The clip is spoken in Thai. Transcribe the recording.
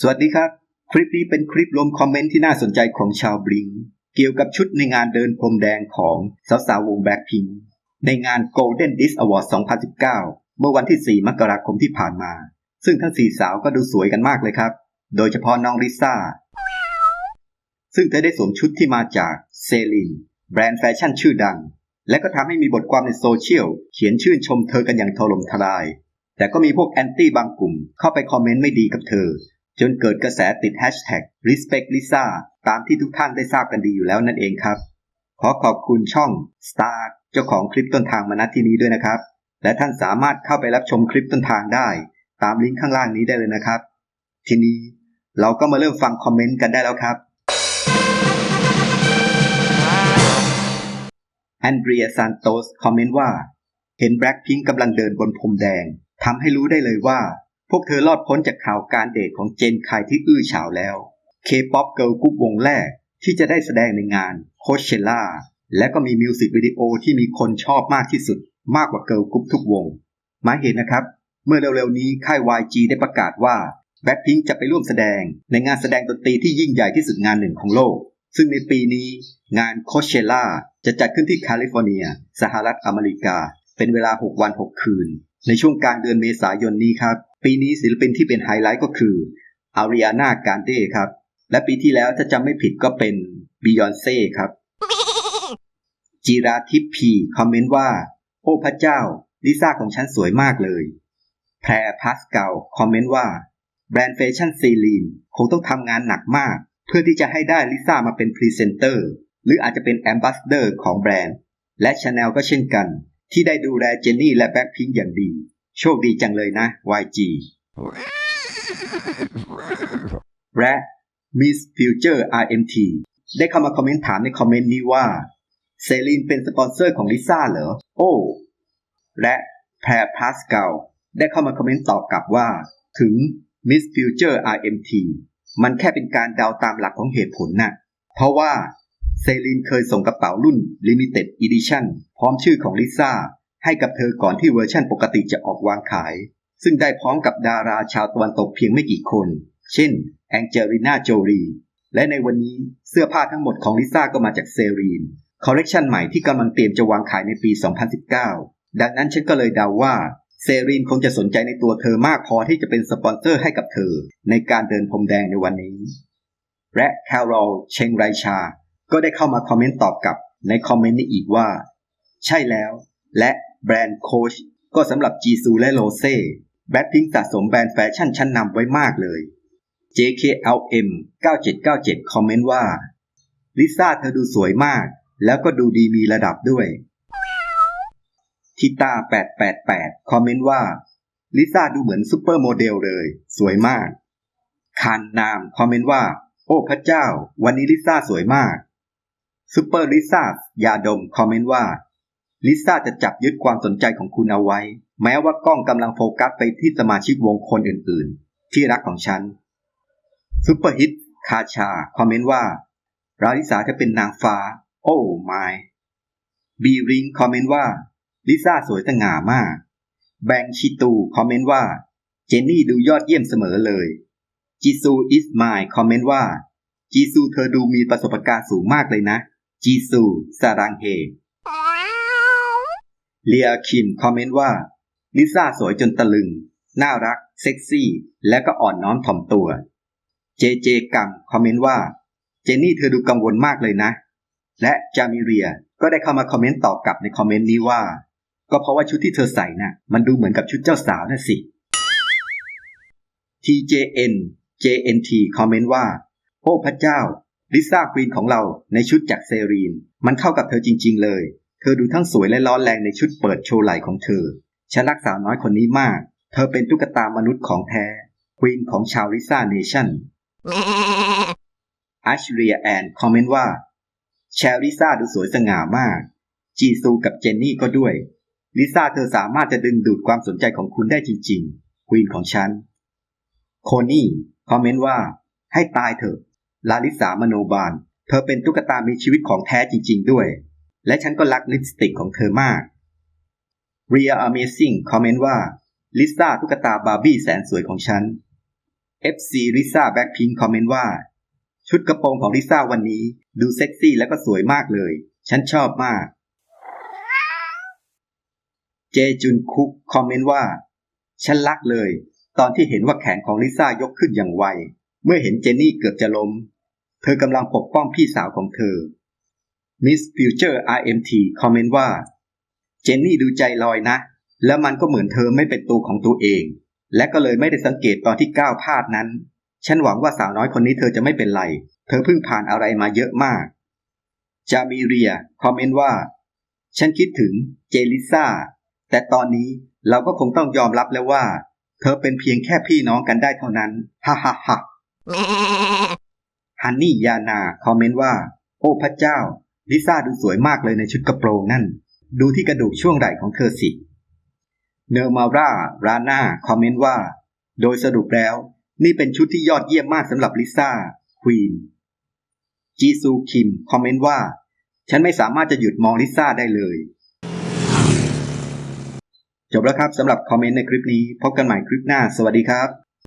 สวัสดีครับ คลิปนี้เป็นคลิปรวมคอมเมนต์ที่น่าสนใจของชาวบลิง เกี่ยวกับชุดในงานเดินพรมแดงของสาวสาววงแบล็คพิงในงาน Golden Disc Award 2019 เมื่อวันที่ 4 มกราคมที่ผ่านมา ซึ่งทั้งสี่สาวก็ดูสวยกันมากเลยครับ โดยเฉพาะน้องลิซ่า ซึ่งเธอได้สวมชุดที่มาจากเซลินแบรนด์แฟชั่นชื่อดัง และก็ทำให้มีบทความในโซเชียลเขียนชื่นชมเธอกันอย่างถล่มทลาย แต่ก็มีพวกแอนตี้บางกลุ่มเข้าไปคอมเมนต์ไม่ดีกับเธอ จนเกิดกระแสติดแฮชแท็ก respect Lisa ตามที่ทุกท่านได้ทราบกันดีอยู่แล้วนั่นเองครับ ขอขอบคุณช่อง Star เจ้าของคลิปต้นทางมาณที่นี้ด้วยนะครับ และท่านสามารถเข้าไปรับชมคลิปต้นทางได้ ตามลิงก์ข้างล่างนี้ได้เลยนะครับ ทีนี้เราก็มาเริ่มฟังคอมเมนต์กันได้แล้วครับแอนเดรียซานโตสคอมเมนต์ว่า เห็นแบล็คพิงกำลังเดินบนพรมแดงทำให้รู้ได้เลยว่า พวกเธอรอดพ้นจากข่าวการเดทของเจนไคที่อื้อฉาวแล้ว K-POP เกิ l ลกรุ๊ปวงแรกที่จะได้แสดงในงานโคเชล่าและก็มีมิวสิกวิดีโอที่มีคนชอบมากที่สุด มากกว่าเกิ l ลกรุ๊ปทุกวง หมายเหตุนะครับ เมื่อเร็วๆนี้ค่าย YG ได้ประกาศว่าแบ็คพิงจะไปร่วมแสดงในงานแสดงดนตรีที่ยิ่งใหญ่ที่สุดงานหนึ่งของโลก ซึ่งในปีนี้งานโคเชล่าจะจัดขึ้นที่แคลิฟอร์เนีย สหรัฐอเมริกา เป็นเวลา 6 วัน 6 คืน ในช่วงกลางเดือนเมษายนนี้ครับ ปีนี้ศิลปินที่เป็นไฮไลท์ก็คืออาริอานาการเด้ครับ และปีที่แล้วถ้าจำไม่ผิดก็เป็นบิยอนเซ่ครับ จีราทิพพีคอมเมนต์ว่า โอ้พระเจ้า ลิซ่าของฉันสวยมากเลย แพรพาสเกลคอมเมนต์ว่า แบรนด์แฟชั่นซีลีนคงต้องทำงานหนักมาก เพื่อที่จะให้ได้ลิซ่ามาเป็นพรีเซนเตอร์หรืออาจจะเป็นแอมบาสเดอร์ของแบรนด์ และชาแนลก็เช่นกัน ที่ได้ดูแลเจนนี่และแบ็คพิงอย่างดี โชคดีจังเลยนะ YG และ Miss Future RMT ได้เข้ามาคอมเมนต์ถามในคอมเมนต์นี้ว่าเซรีนเป็นสปอนเซอร์ของลิซ่าเหรอ โอ้ และแพรพาสเกลได้เข้ามาคอมเมนต์ตอบกลับว่า ถึง Miss Future RMT มันแค่เป็นการเดาตามหลักของเหตุผลน่ะ เพราะว่าเซรีนเคยส่งกระเป๋ารุ่น Limited Edition พร้อมชื่อของลิซ่า ให้กับเธอก่อนที่เวอร์ชันปกติจะออกวางขาย ซึ่งได้พร้อมกับดาราชาวตะวันตกเพียงไม่กี่คน เช่น แองเจลิน่าโจลีและในวันนี้เสื้อผ้าทั้งหมดของลิซ่าก็มาจากเซรีนคอลเลกชันใหม่ที่กำลังเตรียมจะวางขายในปี 2019 ดังนั้นฉันก็เลยเดาว่าเซรีนคงจะสนใจในตัวเธอมากพอที่จะเป็นสปอนเซอร์ให้กับเธอ ในการเดินพรมแดงในวันนี้ และแคโรอลเชงไรชา ก็ได้เข้ามาคอมเมนต์ตอบกลับในคอมเมนต์นี้อีกว่า ใช่แล้ว และ แบรนด์โคชก็สำหรับจีซูและโรเซ่แบทพิงสะสมแบรนด์แฟชั่นชั้นนำไว้มากเลย JKLM 9797 คอมเมนต์ว่า ลิซ่าเธอดูสวยมาก แล้วก็ดูดีมีระดับด้วยทิตา888 คอมเมนต์ว่า ลิซ่าดูเหมือนซูเปอร์โมเดลเลย สวยมาก คานนาม คอมเมนต์ว่า โอ้พระเจ้า วันนี้ลิซ่าสวยมากซูเปอร์ลิซ่า ยาดม คอมเมนต์ว่า ลิซ่าจะจับยึดความสนใจของคุณเอาไว้ แม้ว่ากล้องกำลังโฟกัสไปที่สมาชิกวงคนอื่นๆ ที่รักของฉันซูเปอร์ฮิตคาชา คอมเมนต์ว่า ราลิสาจะเป็นนางฟ้า โอ้ไม่บีริงคอมเมนต์ว่า ลิซ่าสวยสง่ามาก แบงชิตู คอมเมนต์ว่า เจนนี่ดูยอดเยี่ยมเสมอเลย จีซูอิสมายคอมเมนต์ว่า จีซูเธอดูมีประสบการณ์สูงมากเลยนะ จีซูสารังเฮ เลียคิมคอมเมนต์ว่า ลิซ่าสวยจนตะลึง น่ารัก เซ็กซี่ และก็อ่อนน้อมถ่อมตัว เจเจกัมคอมเมนต์ว่า เจนนี่เธอดูกังวลมากเลยนะ และจามิเรียก็ได้เข้ามาคอมเมนต์ตอบกลับในคอมเมนต์นี้ว่า ก็เพราะว่าชุดที่เธอใส่น่ะ มันดูเหมือนกับชุดเจ้าสาวน่ะสิ TJN JNT คอมเมนต์ว่าโอ้พระเจ้า ลิซ่าควีนของเราในชุดจากเซรีน มันเข้ากับเธอจริง ๆ เลย เธอดูทั้งสวยและร้อนแรงในชุดเปิดโชว์ไหล่ของเธอ ฉันรักสาวน้อยคนนี้มาก เธอเป็นตุ๊กตามนุษย์ของแท้ ควีนของชาวลิซ่าเนชั่นอัชเรียแอนคอมเมนต์ว่าแชลลิซ่าดูสวยสง่ามาก จีซูกับเจนนี่ก็ด้วย ลิซ่าเธอสามารถจะดึงดูดความสนใจของคุณได้จริงๆ ควีนของฉัน โคนี่คอมเมนต์ว่า ให้ตายเถอะ ลาลิสามโนบาล เธอเป็นตุ๊กตามีชีวิตของแท้จริง ๆ ด้วย และฉันก็รักลิปสติกของเธอมาก Ria Amazing คอมเมนต์ว่าลิซ่าตุ๊กตาบาร์บี้แสนสวยของฉัน FC ลิซ่าแบ็คพิงคอมเมนต์ว่า ชุดกระโปรงของลิซ่าวันนี้ดูเซ็กซี่และก็สวยมากเลย ฉันชอบมาก เจจุนคุกคอมเมนต์ว่า ฉันรักเลย ตอนที่เห็นว่าแขนของลิซ่ายกขึ้นอย่างไว เมื่อเห็นเจนนี่เกือบจะล้ม เธอกำลังปกป้องพี่สาวของเธอ Miss Future RMT คอมเมนต์ว่า เจนนี่ดูใจลอยนะ แล้วมันก็เหมือนเธอไม่เป็นตัวของตัวเอง และก็เลยไม่ได้สังเกตตอนที่ก้าวพลาดนั้น ฉันหวังว่าสาวน้อยคนนี้เธอจะไม่เป็นไร เธอเพิ่งผ่านอะไรมาเยอะมาก จามิเรีย คอมเมนต์ว่า ฉันคิดถึงเจลิซ่า แต่ตอนนี้เราก็คงต้องยอมรับแล้วว่า เธอเป็นเพียงแค่พี่น้องกันได้เท่านั้น ฮ่าฮ่าฮ่าฮันนี่ยานา คอมเมนต์ว่า โอ้พระเจ้า ลิซ่าดูสวยมากเลยในชุดกระโปรงนั่น ดูที่กระดูกช่วงไหล่ของเธอสิ เนอร์มาร่าราน่าคอมเมนต์ว่า โดยสรุปแล้ว นี่เป็นชุดที่ยอดเยี่ยมมากสำหรับลิซ่าควีนจีซูคิมคอมเมนต์ว่า ฉันไม่สามารถจะหยุดมองลิซ่าได้เลย จบแล้วครับสำหรับคอมเมนต์ในคลิปนี้ พบกันใหม่คลิปหน้า สวัสดีครับ